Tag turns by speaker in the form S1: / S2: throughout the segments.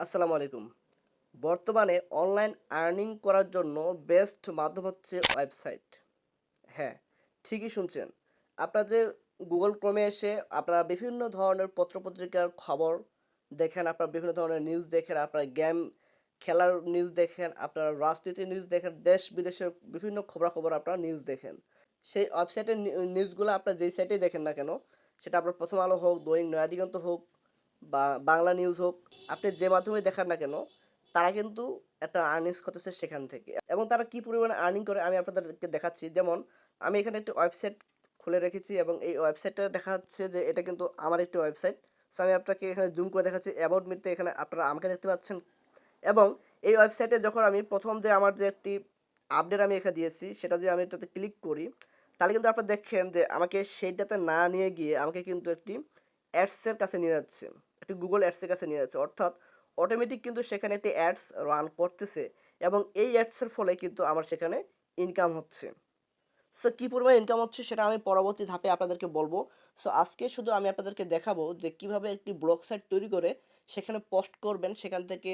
S1: আসসালামু আলাইকুম। বর্তমানে অনলাইন আর্নিং করার জন্য বেস্ট মাধ্যম হচ্ছে ওয়েবসাইট। হ্যাঁ ঠিকই শুনছেন। আপনারা যে গুগল ক্রমে এসে আপনারা বিভিন্ন ধরনের পত্রপত্রিকার খবর দেখেন, আপনারা বিভিন্ন ধরনের নিউজ দেখেন, আপনারা গেম খেলার নিউজ দেখেন, আপনারা রাজনীতির নিউজ দেখেন, দেশ বিদেশের বিভিন্ন খবরাখবর আপনারা নিউজ দেখেন। সেই ওয়েবসাইটের নিউজগুলো আপনারা যেই সাইটেই দেখেন না কেন, সেটা আপনার প্রথম আলো হোক, দৈনিক নয়াদিগন্ত হোক বা বাংলা নিউজ হোক, আপনি যে মাধ্যমে দেখান না কেন, তারা কিন্তু একটা আর্নিংস করতেছে সেখান থেকে। এবং তারা কি পরিমাণে আর্নিং করে আমি আপনাদেরকে দেখাচ্ছি। যেমন, আমি এখানে একটি ওয়েবসাইট খুলে রেখেছি এবং এই ওয়েবসাইটটা দেখা যাচ্ছে যে এটা কিন্তু আমার একটি ওয়েবসাইট সো আমি আপনাকে এখানে জুম করে দেখাচ্ছি। অ্যাবাউট মিটতে এখানে আপনারা আমাকে দেখতে পাচ্ছেন। এবং এই ওয়েবসাইটে যখন আমি প্রথম যে আমার যে একটি আপডেট আমি এখানে দিয়েছি, সেটা যদি আমি এটাতে ক্লিক করি, তাহলে কিন্তু আপনারা দেখেন যে আমাকে সেইটাতে না নিয়ে গিয়ে আমাকে কিন্তু একটি অ্যাডসের কাছে নিয়ে যাচ্ছে। একটি গুগল অ্যাডসের কাছে নিয়ে যাচ্ছে। অর্থাৎ অটোমেটিক কিন্তু সেখানে একটি অ্যাডস রান করতেছে এবং এই অ্যাডসের ফলে কিন্তু আমার সেখানে ইনকাম হচ্ছে। সো কী পরিমাণ ইনকাম হচ্ছে সেটা আমি পরবর্তী ধাপে আপনাদেরকে বলব। সো আজকে শুধু আমি আপনাদেরকে দেখাবো যে কীভাবে একটি ব্লগ সাইট তৈরি করে সেখানে পোস্ট করবেন, সেখান থেকে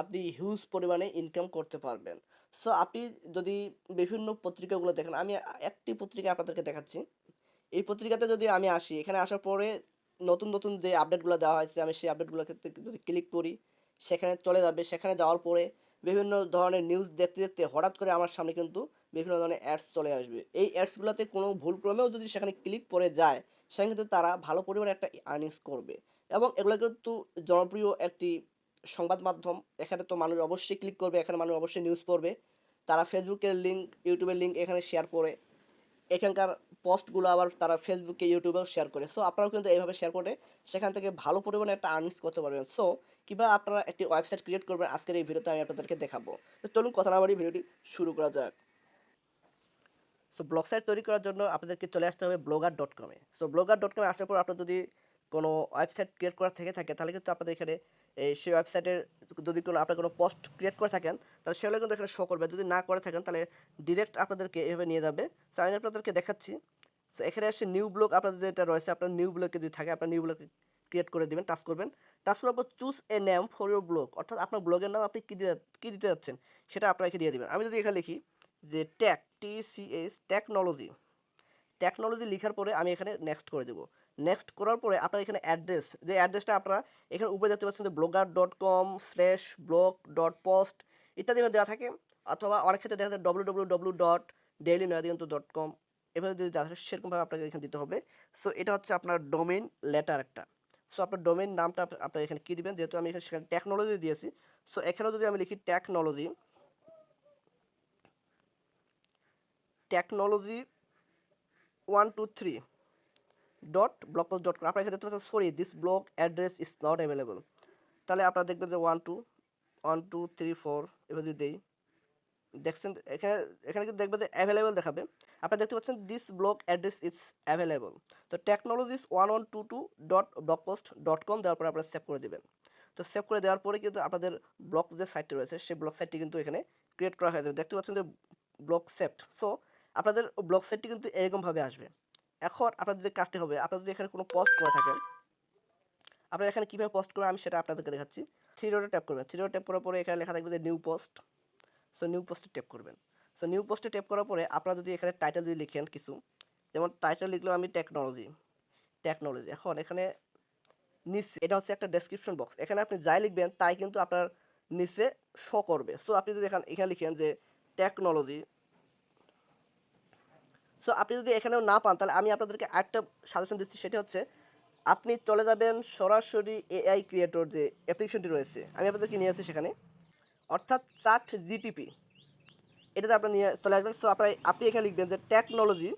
S1: আপনি হিউজ পরিমাণে ইনকাম করতে পারবেন। সো আপনি যদি বিভিন্ন পত্রিকাগুলো দেখেন, আমি একটি পত্রিকা আপনাদেরকে দেখাচ্ছি। এই পত্রিকাতে যদি আমি আসি, এখানে আসার পরে নতুন নতুন যে আপডেটগুলো দেওয়া হয়েছে, আমি সেই আপডেটগুলো ক্ষেত্রে যদি ক্লিক করি, সেখানে চলে যাবে। সেখানে যাওয়ার পরে বিভিন্ন ধরনের নিউজ দেখতে দেখতে হঠাৎ করে আমার সামনে কিন্তু বিভিন্ন ধরনের অ্যাডস চলে আসবে। এই অ্যাডসগুলোতে কোনো ভুলক্রমেও যদি সেখানে ক্লিক করে যায়, সেখানে কিন্তু তারা ভালো পরিমাণে একটা আর্নিংস করবে। এবং এগুলো কিন্তু জনপ্রিয় একটি সংবাদ মাধ্যম। এখানে তো মানুষ অবশ্যই ক্লিক করবে, এখানে মানুষ অবশ্যই নিউজ পড়বে। তারা ফেসবুকের লিঙ্ক ইউটিউবের লিঙ্ক এখানে শেয়ার করে। এখানকার পোস্টগুলো আবার তারা ফেসবুকে ইউটিউবেও শেয়ার করে। সো আপনারাও কিন্তু এইভাবে শেয়ার করে সেখান থেকে ভালো পরিমাণে একটা আর্নিংস করতে পারবেন। সো কীভাবে আপনারা একটি ওয়েবসাইট ক্রিয়েট করবেন। আজকের এই ভিডিওতে আমি আপনাদেরকে দেখাবো। তো চলুন কথা না বাড়ি ভিডিওটি শুরু করা যাক। সো ব্লগ সাইট তৈরি করার জন্য আপনাদেরকে চলে আসতে হবে ব্লগার ডট কমে সো ব্লগার ডট কমে আসার পর আপনার যদি কোনো ওয়েবসাইট ক্রিয়েট করা থেকে থাকে, তাহলে কিন্তু আপনাদের এখানে এই সেই ওয়েবসাইটের যদি কোনো আপনার কোনো পোস্ট ক্রিয়েট করে থাকেন, তাহলে সেগুলো কিন্তু এখানে শো করবে। যদি না করে থাকেন, তাহলে ডিরেক্ট আপনাদেরকে এভাবে নিয়ে যাবে। সো আমি আপনাদেরকে দেখাচ্ছি। সো এখানে এসে নিউ ব্লগ আপনাদের যেটা রয়েছে, আপনার নিউ ব্লগে যদি থাকে, আপনার নিউ ব্লগ ক্রিয়েট করে দেবেন টাচ করবেন। টাচ করার পর choose a name for your blog অর্থাৎ আপনার ব্লগের নাম আপনি কী দিয়ে, কী দিতে যাচ্ছেন, সেটা আপনাকে দিয়ে দেবেন। আমি যদি এখানে লিখি যে tech T C S technology technology লেখার পরে আমি এখানে নেক্সট করে দেবো। নেক্সট করার পরে আপনার এখানে অ্যাড্রেস যে অ্যাড্রেসটা আপনারা এখানে উপরে দেখতে পাচ্ছেন যে blogger dot com slash blog dot post ইত্যাদি দেওয়া থাকে, অথবা অনেক ক্ষেত্রে দেখা যায় W W W dot daily Nayadiganta dot com এভাবে যদি থাকে সেরকমভাবে আপনাকে এখানে দিতে হবে। সো এটা হচ্ছে আপনার ডোমেইন লেটার একটা। সো আপনার ডোমেইন নামটা আপ- আপনার এখানে কী দিবেন? যেহেতু আমি এখানে সেখানে টেকনোলজি দিয়েছি। সো এখানেও যদি আমি লিখি technology technology one two three dot blogspot dot com আপনারা এখানে দেখতে পাচ্ছেন sorry this blog address is not available তাহলে আপনারা দেখবেন যে one two one two three four এবার যদি দেই দেখছেন, এখানে এখানে কিন্তু দেখবেন যে অ্যাভেলেবেল দেখাবে। আপনারা দেখতে পাচ্ছেন this blog address is available তো technologies one one two two dot blogspot dot com দেওয়ার পরে আপনারা সেভ করে দেবেন। তো সেভ করে দেওয়ার পরে কিন্তু আপনাদের ব্লক যে সাইটটি রয়েছে, সেই ব্লক সাইটটি কিন্তু এখানে ক্রিয়েট করা হয়ে যাবে। দেখতে পাচ্ছেন যে ব্লগ সেভড সো আপনাদের ব্লক সাইটটি কিন্তু এরকমভাবে আসবে। এখন আপনাদের যে কাজটি হবে, আপনারা যদি এখানে কোনো পোস্ট করে থাকেন, আপনারা এখানে কীভাবে পোস্ট করবেন আমি সেটা আপনাদেরকে দেখাচ্ছি। থ্রি ডটে ট্যাপ করবেন। থ্রি ডটে ট্যাপ করার পরে এখানে লেখা থাকবে যে নিউ পোস্ট সো নিউ পোস্টে ট্যাপ করবেন। সো নিউ পোস্টে ট্যাপ করার পরে আপনারা যদি এখানে টাইটেল যদি লিখেন কিছু, যেমন টাইটেল লিখলাম আমি টেকনোলজি টেকনোলজি এখন এখানে নিচে, এটা হচ্ছে একটা ডেসক্রিপশন বক্স এখানে আপনি যাই লিখবেন, তাই কিন্তু আপনার নিচে শো করবে। সো আপনি যদি এখানে এখানে লিখেন যে টেকনোলজি সো আপনি যদি এখানেও না পান, তাহলে আমি আপনাদেরকে একটা সাজেশন দিচ্ছি, সেটা হচ্ছে আপনি চলে যাবেন সরাসরি এআই ক্রিয়েটর যে অ্যাপ্লিকেশনটি রয়েছে। আমি আপনাদেরকে নিয়ে আসি সেখানে। অর্থাৎ চার্ট জিটিপি এটাতে আপনি নিয়ে চলে আসবেন। সো আপনার, আপনি এখানে লিখবেন যে টেকনোলজি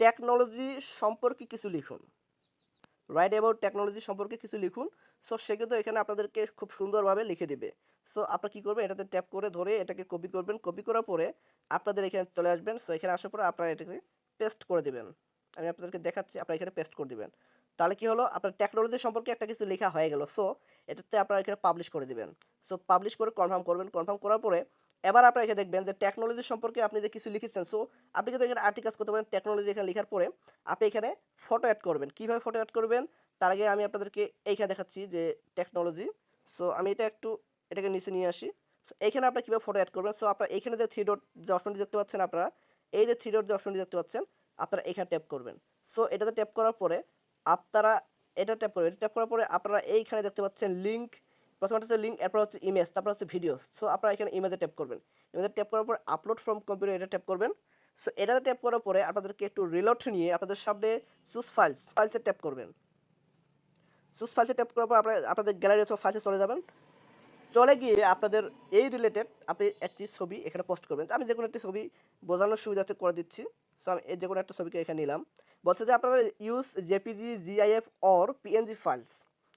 S1: টেকনোলজি সম্পর্কে কিছু লিখুন। রাইট অ্যাবাউট টেকনোলজি সম্পর্কে কিছু লিখুন। সো সেক্ষেত্রে এখানে আপনাদেরকে খুব সুন্দরভাবে লিখে দিবে। সো আপনারা কী করবেন? এটাতে ট্যাপ করে ধরে এটাকে কপি করবেন। কপি করার পরে আপনাদের এখানে চলে আসবেন। সো এখানে আসার পরে আপনারা এটাকে পেস্ট করে দেবেন। আমি আপনাদেরকে দেখাচ্ছি। আপনারা এখানে পেস্ট করে দিবেন। তাহলে কি হলো? আপনার টেকনোলজি সম্পর্কে একটা কিছু লেখা হয়ে গেল। সো এটাতে আপনারা এখানে পাবলিশ করে দিবেন। সো পাবলিশ করে কনফার্ম করবেন। কনফার্ম করার পরে এবার আপনারা এখানে দেখবেন যে টেকনোলজি সম্পর্কে আপনি যে কিছু লিখেছেন সো আপনি কিন্তু এখানে আর্টিকাস করতে পারেন। টেকনোলজি এখানে লেখার পরে আপনি এখানে ফটো অ্যাড করবেন। কীভাবে ফটো অ্যাড করবেন? তার আগে আমি আপনাদেরকে এইখানে দেখাচ্ছি যে টেকনোলজি সো আমি এটা একটু এটাকে নিচে নিয়ে আসি। সো এইখানে আপনারা কীভাবে ফটো অ্যাড করবেন? সো আপনারা এখানে যে থ্রি ডট যে অপশনটি দেখতে পাচ্ছেন আপনারা, এই যে থ্রি ডট যে অপশনটি দেখতে পাচ্ছেন, আপনারা এখানে ট্যাপ করবেন। সো এটাতে ট্যাপ করার পরে আপনারা এটা ট্যাপ করবেন ট্যাপ করার পরে আপনারা এইখানে দেখতে পাচ্ছেন লিঙ্ক প্রথমে হচ্ছে লিঙ্ক এরপর হচ্ছে ইমেজ তারপর হচ্ছে ভিডিওস সো আপনারা এখানে ইমেজে ট্যাপ করবেন। ইমেজে ট্যাপ করার পর আপলোড ফ্রম কম্পিউটার এটা ট্যাপ করবেন। সো এটাতে ট্যাপ করার পরে আপনাদেরকে একটু রিলোড নিয়ে আপনাদের সামনে চুজ ফাইলস ফাইলসে ট্যাপ করবেন। চুজ ফাইলসে ট্যাপ করার পর আপনারা, আপনাদের গ্যালারি অথবা ফাইলসে চলে যাবেন। চলে গিয়ে আপনাদের এই রিলেটেড আপনি একটি ছবি এখানে পোস্ট করবেন। আমি যে কোনো একটি ছবি বোঝানোর সুবিধাতে করে দিচ্ছি। সো আমি এই যে কোনো একটা ছবিকে এখানে নিলাম। বলছে যে আপনারা use JPEG GIF or PNG files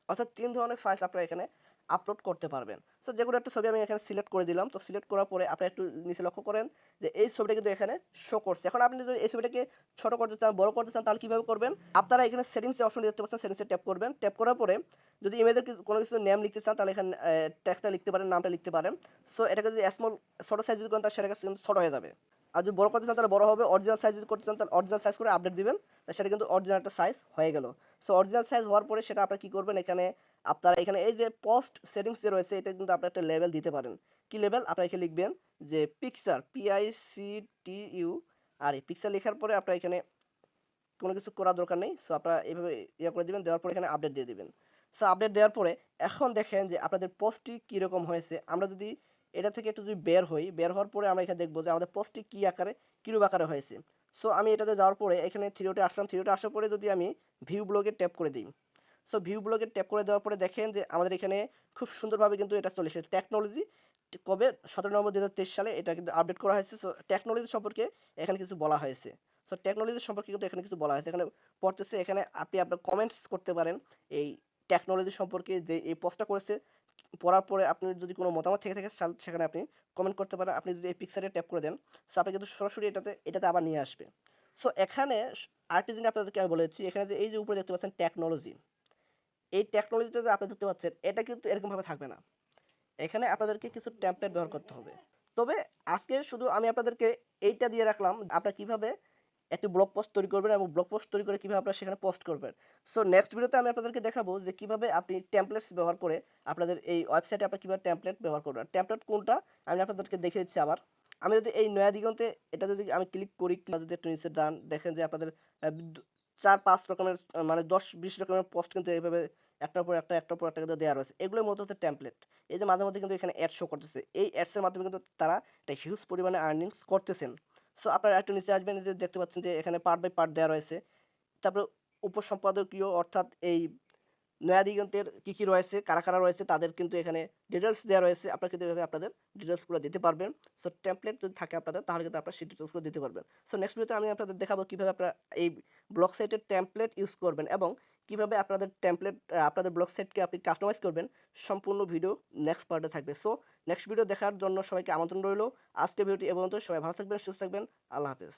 S1: অর্থাৎ তিন ধরনের ফাইলস আপনারা এখানে আপলোড করতে পারবেন। সো যে কোনো একটা ছবি আমি এখানে সিলেক্ট করে দিলাম। তো সিলেক্ট করার পরে আপনি একটু নিচে লক্ষ্য করেন যে এই ছবিটা কিন্তু এখানে শো করছে। এখন আপনি যদি এই ছবিটাকে ছোট করতে চান, বড় করতে চান, তাহলে কীভাবে করবেন? আপনারা এখানে সেটিংসে অপশন দেখতে পাচ্ছেন সেটিংসে ট্যাপ করবেন। ট্যাপ করার পরে যদি ইমেজের কোনো কিছু নেম লিখতে চান, তাহলে এখানে টেক্সটটা লিখতে পারেন, নামটা লিখতে পারেন। সো এটাকে যদি স্মল ছোটো সাইজ যদি করেন, তাহলে সেটাকে ছোটো হয়ে যাবে। আর যদি বড় করতে চান, তাহলে বড় হবে। অরিজিনাল সাইজ যদি করতে চান, তাহলে অরিজিনাল সাইজ করে আপডেট দিবেন। সেটা কিন্তু অরিজিনাল একটা সাইজ হয়ে গেল। সো অরিজিনাল সাইজ হওয়ার পরে সেটা আপনারা কী করবেন? এখানে আপনারা এখানে এই যে পোস্ট সেটিংস যে রয়েছে, এটা কিন্তু আপনারা একটা লেভেল দিতে পারেন। কি লেভেল আপনারা এখানে লিখবেন যে পিকচার টি ইউ আর এই পিকচার লেখার পরে আপনারা এখানে কোনো কিছু করার দরকার নেই। সো আপনারা এইভাবে ইয়ে করে দিবেন, দেওয়ার পরে এখানে আপডেট দিয়ে দিবেন। সো আপডেট দেওয়ার পরে এখন দেখেন যে আপনাদের পোস্টটি কীরকম হয়েছে। আমরা যদি এটা থেকে একটু যদি বের হই, বের হওয়ার পরে আমরা এখানে দেখব যে আমাদের পোস্টটি কী আকারে, কীরূপ আকারে হয়েছে। সো আমি এটাতে যাওয়ার পরে এখানে থ্রিওটে আসলাম। থ্রিওটে আসার পরে যদি আমি ভিউ ব্লগে ট্যাপ করে দিই। সো ভিউ ব্লগে ট্যাপ করে দেওয়ার পরে দেখেন যে আমাদের এখানে খুব সুন্দরভাবে কিন্তু এটা চলে এসেছে। টেকনোলজি কবে? সতেরো নভেম্বর দু হাজার তেইশ সালে এটা কিন্তু আপডেট করা হয়েছে। সো টেকনোলজি সম্পর্কে এখানে কিছু বলা হয়েছে। সো টেকনোলজি সম্পর্কে কিন্তু এখানে কিছু বলা হয়েছে। এখানে পড়তেছে, এখানে আপনি আপনার কমেন্টস করতে পারেন। এই টেকনোলজি সম্পর্কে যে এই পোস্টটা করেছে পড়ার পরে আপনি যদি কোনো মতামত থেকে থাকে সেখানে আপনি কমেন্ট করতে পারেন। আপনি যদি এই পিকচারে ট্যাপ করে দেন সো আপনি কিন্তু সরাসরি এটাতে এটাতে আবার নিয়ে আসবে। সো এখানে আরেকটি জিনিস আপনাদেরকে আমি বলেছি, এখানে যে এই যে উপরে দেখতে পাচ্ছেন টেকনোলজি এই টেকনোলজিটা যে আপনি দেখতে পাচ্ছেন, এটা কিন্তু এরকমভাবে থাকবে না। এখানে আপনাদেরকে কিছু ট্যাম্পলেট ব্যবহার করতে হবে। তবে আজকে শুধু আমি আপনাদেরকে এইটা দিয়ে রাখলাম, আপনারা কীভাবে একটি ব্লগ পোস্ট তৈরি করবেন এবং ব্লগ পোস্ট তৈরি করে কীভাবে আপনারা সেখানে পোস্ট করবেন। সো নেক্সট ভিডিওতে আমি আপনাদেরকে দেখাবো যে কীভাবে আপনি টেমপ্লেটস ব্যবহার করে আপনাদের এই ওয়েবসাইটে আপনার কীভাবে টেমপ্লেট ব্যবহার করবেন। টেমপ্লেট কোনটা, আমি আপনাদেরকে দেখে দিচ্ছি আবার। আমি যদি এই নয়া দিগন্তে এটা যদি আমি ক্লিক করি যদি একটু নিচে ডান দেখেন যে আপনাদের চার, পাঁচ রকমের মানে দশ, বিশ রকমের পোস্ট কিন্তু এইভাবে একটার পর একটা, একটার পর একটা কিন্তু দেওয়া রয়েছে। এগুলোর মধ্যে হচ্ছে টেমপ্লেট এই যে মাঝে মধ্যে কিন্তু এখানে অ্যাড শো করতেছে। এই অ্যাডসের মাধ্যমে কিন্তু তারা একটা হিউজ পরিমাণে আর্নিংস করতেছেন। সো আপনারা একটু নিচে আসবেন যে দেখতে পাচ্ছেন যে এখানে পার্ট বাই পার্ট দেওয়া রয়েছে। তারপরে উপসম্পাদকীয় অর্থাৎ এই নয়া দিগন্তের কী কী রয়েছে, কারা কারা রয়েছে, তাদের কিন্তু এখানে ডিটেলস দেওয়া রয়েছে। আপনারা কিন্তু এভাবে আপনাদের ডিটেলসগুলো দিতে পারবেন। সো টেমপ্লেট যদি থাকে আপনাদের, তাহলে কিন্তু আপনারা সেই ডিটেলসগুলো দিতে পারবেন। সো নেক্সট ভিডিওতে আমি আপনাদের দেখাবো কীভাবে আপনারা এই ব্লক সাইটের টেমপ্লেট ইউজ করবেন এবং কীভাবে আপনাদের টেমপ্লেট আপনাদের ব্লগ সেটকে আপনি কাস্টমাইজ করবেন, সম্পূর্ণ ভিডিও নেক্সট পার্টে থাকবে। সো নেক্সট ভিডিও দেখার জন্য সবাইকে আমন্ত্রণ রইল। আজকের ভিডিওটি এ পর্যন্ত। সবাই ভালো থাকবেন, সুস্থ থাকবেন। আল্লাহ হাফেজ।